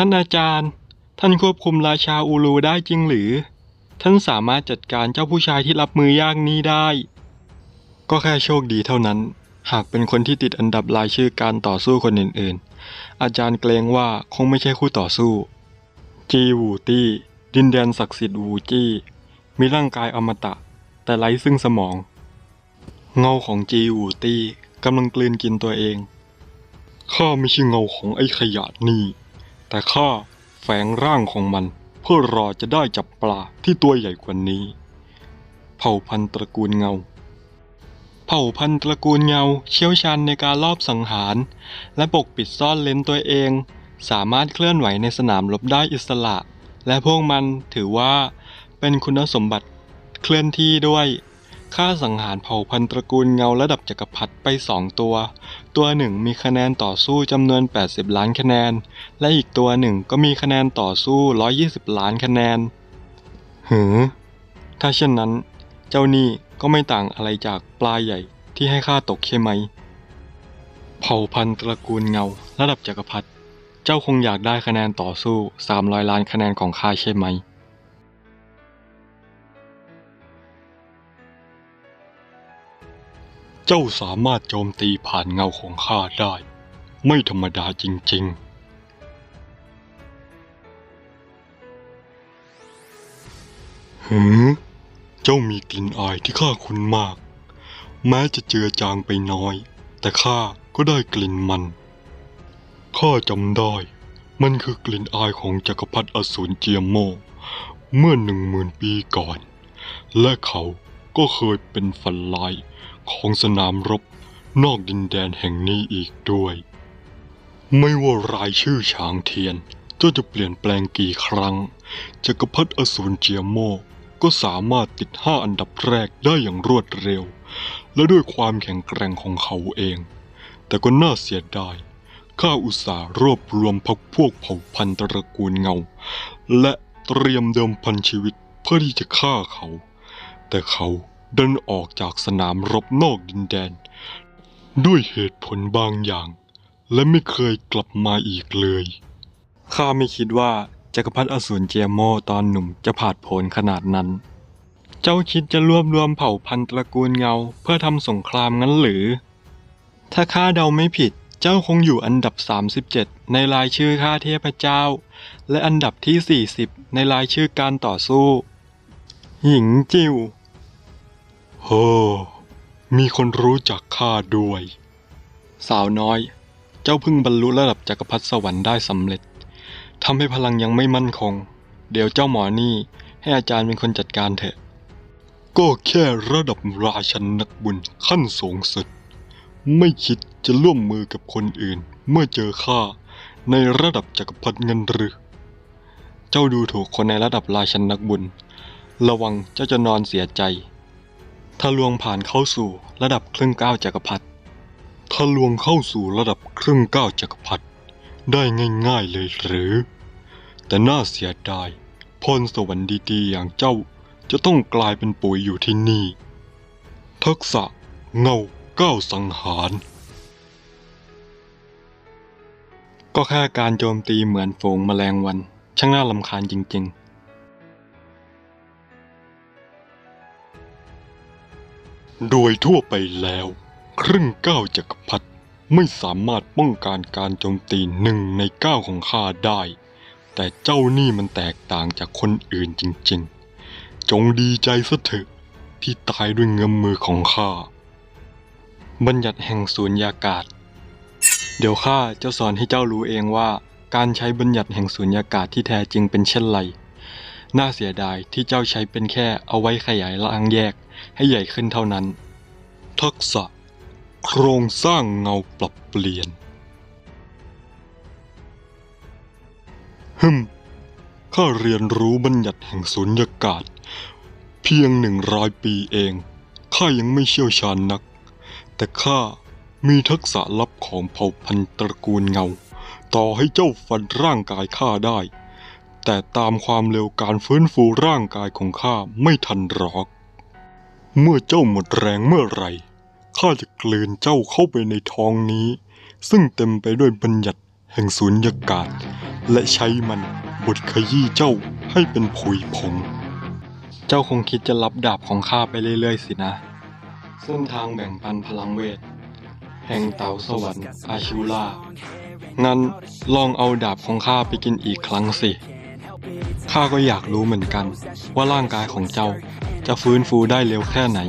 ท่านอาจารย์ ท่านควบคุมราชาอูรูได้จริงหรือ ท่านสามารถจัดการเจ้าผู้ชายที่รับมือยากนี้ได้ ก็แค่โชคดีเท่านั้น หากเป็นคนที่ติดอันดับรายชื่อการต่อสู้คนอื่นๆ อาจารย์เกรงว่าคงไม่ใช่คู่ต่อสู้ จีวูตี้ ดินแดนศักดิ์สิทธิ์วูจี้ มีร่างกายอมตะ แต่ไร้ซึ่งสมอง เงาของจีวูตี้กำลังกลืนกินตัวเอง ข้าไม่ใช่เงาของไอ้ขยะนี่ แต่ข้าแฝงร่างของมัน เพื่อรอจะได้จับปลาที่ตัวใหญ่กว่านี้ เผ่าพันธุ์ตระกูลเงา เผ่าพันธุ์ตระกูลเงา เชี่ยวชาญในการลอบสังหาร และปกปิดซ่อนเลนตัวเอง สามารถเคลื่อนไหวในสนามรบได้อิสระ และพวกมันถือว่าเป็นคุณสมบัติเคลื่อนที่ด้วย ค่าสังหารเผ่าพันธุ์ตระกูลเงาระดับจักรพรรดิไปสองตัว ตัวหนึ่งมีคะแนนต่อสู้จำนวน 80 ล้านคะแนน และอีกตัวหนึ่งก็มีคะแนนต่อสู้ 120 ล้านคะแนน หือ ถ้าเช่นนั้น เจ้านี่ก็ไม่ต่างอะไรจากปลาใหญ่ที่ให้ข้าตกใช่ไหม เผ่าพันธุ์ตระกูลเงาระดับจักรพรรดิ เจ้าคงอยากได้คะแนนต่อสู้ 300 ล้านคะแนนของข้าใช่ไหม เจ้าสามารถโจมตีผ่านเงาของข้าได้ ไม่ธรรมดาจริง ๆหือเจ้ามีกลิ่นอายที่ข้าคุ้นมาก แม้จะเจือจางไปน้อย แต่ข้าก็ได้กลิ่นมัน ข้าจำได้ มันคือกลิ่นอายของจักรพรรดิอสูรเจียมโม เมื่อหนึ่งหมื่นปีก่อน และเขาก็เคยเป็นฝันร้าย ของสนามรบนอกดินแดนแห่งนี้อีกด้วย ไม่ว่ารายชื่อช้างเทียนจ้าจะเปลี่ยนแปลงกี่ครั้งจักรพรรดิอสูรเจียมโมก็สามารถติดห้าอันดับแรกได้อย่างรวดเร็ว และด้วยความแข็งแกร่งของเขาเอง แต่ก็น่าเสียดายข้าอุตส่าห์รวบรวมพรรคพวกเผ่าพันธุ์ตระกูลเงา และเตรียมเดิมพันชีวิตเพื่อที่จะฆ่าเขา แต่เขา เดินออกจากสนามรบนอกดินแดน ด้วยเหตุผลบางอย่าง และไม่เคยกลับมาอีกเลย ข้าไม่คิดว่าจักรพรรดิอสูรเจียโมตอนหนุ่มจะผาดโผนขนาดนั้น เจ้าคิดจะรวบรวมเผ่าพันธุ์ตระกูลเงา เพื่อทำสงครามงั้นหรือ ถ้าข้าเดาไม่ผิด เจ้าคงอยู่อันดับ 37 ในรายชื่อข้าเทพเจ้า และอันดับที่ 40 ในรายชื่อการต่อสู้ หญิงจิว โฮมีคนรู้จักข้าด้วย สาวน้อย เจ้าพิ่งบรรลุระดับจักรพรรดิสวรรค์ได้สำเร็จทำให้พลังยังไม่มั่นคง เดี๋ยวเจ้าหมอนี่ให้อาจารย์เป็นคนจัดการเถอะ ก็แค่ระดับราชันนักบุญขั้นสูงสุด ไม่คิดจะร่วมมือกับคนอื่น เมื่อเจอข้าในระดับจักรพรรดิเงินหรือ เจ้าดูถูกคนในระดับราชันนักบุญ ระวังเจ้าจะนอนเสียใจ ถ้าลวงผ่านเข้าสู่ระดับครึ่งก้าวจักรพรรดิถ้าลวงเข้าสู่ระดับครึ่งก้าวจักรพรรดิได้ง่ายๆเลยหรือ แต่น่าเสียดายพรสวรรค์ดีๆ อย่างเจ้าจะต้องกลายเป็นปุ๋ยอยู่ที่นี่ ทักษะเงาก้าวสังหาร ก็แค่การโจมตีเหมือนฝูงแมลงวัน ช่างน่าลำคาญจริงๆ โดยทั่วไปแล้ว ครึ่งก้าวจักรพรรดิไม่สามารถป้องกันการโจมตีหนึ่งในเก้าของข้าได้ แต่เจ้านี่มันแตกต่างจากคนอื่นจริงๆ จงดีใจซะเถอะที่ตายด้วยเงื้อมมือของข้า บัญญัติแห่งสูญญากาศ เดี๋ยวข้าจะสอนให้เจ้ารู้เองว่า การใช้บัญญัติแห่งสูญญากาศที่แท้จริงเป็นเช่นไร น่าเสียดายที่เจ้าใช้เป็นแค่เอาไว้ขยายร่างแยกให้ใหญ่ขึ้นเท่านั้น ทักษะ โครงสร้างเงาปรับเปลี่ยน ฮึมข้าเรียนรู้บัญญัติแห่งสุญญากาศ เพียงหนึ่งร้อยปีเอง ข้ายังไม่เชี่ยวชาญนัก แต่ข้ามีทักษะลับของเผ่าพันธุ์ตระกูลเงา ต่อให้เจ้าฟันร่างกายข้าได้ แต่ตามความเร็วการฟื้นฟูร่างกายของข้าไม่ทันหรอก เมื่อเจ้าหมดแรงเมื่อไหร่ข้าจะกลืนเจ้าเข้าไปในท้องนี้ ซึ่งเต็มไปด้วยบัญญัติแห่งสุญญากาศ และใช้มันบดขยี้เจ้าให้เป็นผุยผง เจ้าคงคิดจะรับดาบของข้าไปเรื่อยๆสินะ เส้นทางแบ่งปันพลังเวท แห่งเตาสวรรค์อาชิวลางั้นลองเอาดาบของข้าไปกินอีกครั้งสิ ข้าก็อยากรู้เหมือนกัน ว่าร่างกายของเจ้าจะฟื้นฟูได้เร็วแค่ไหน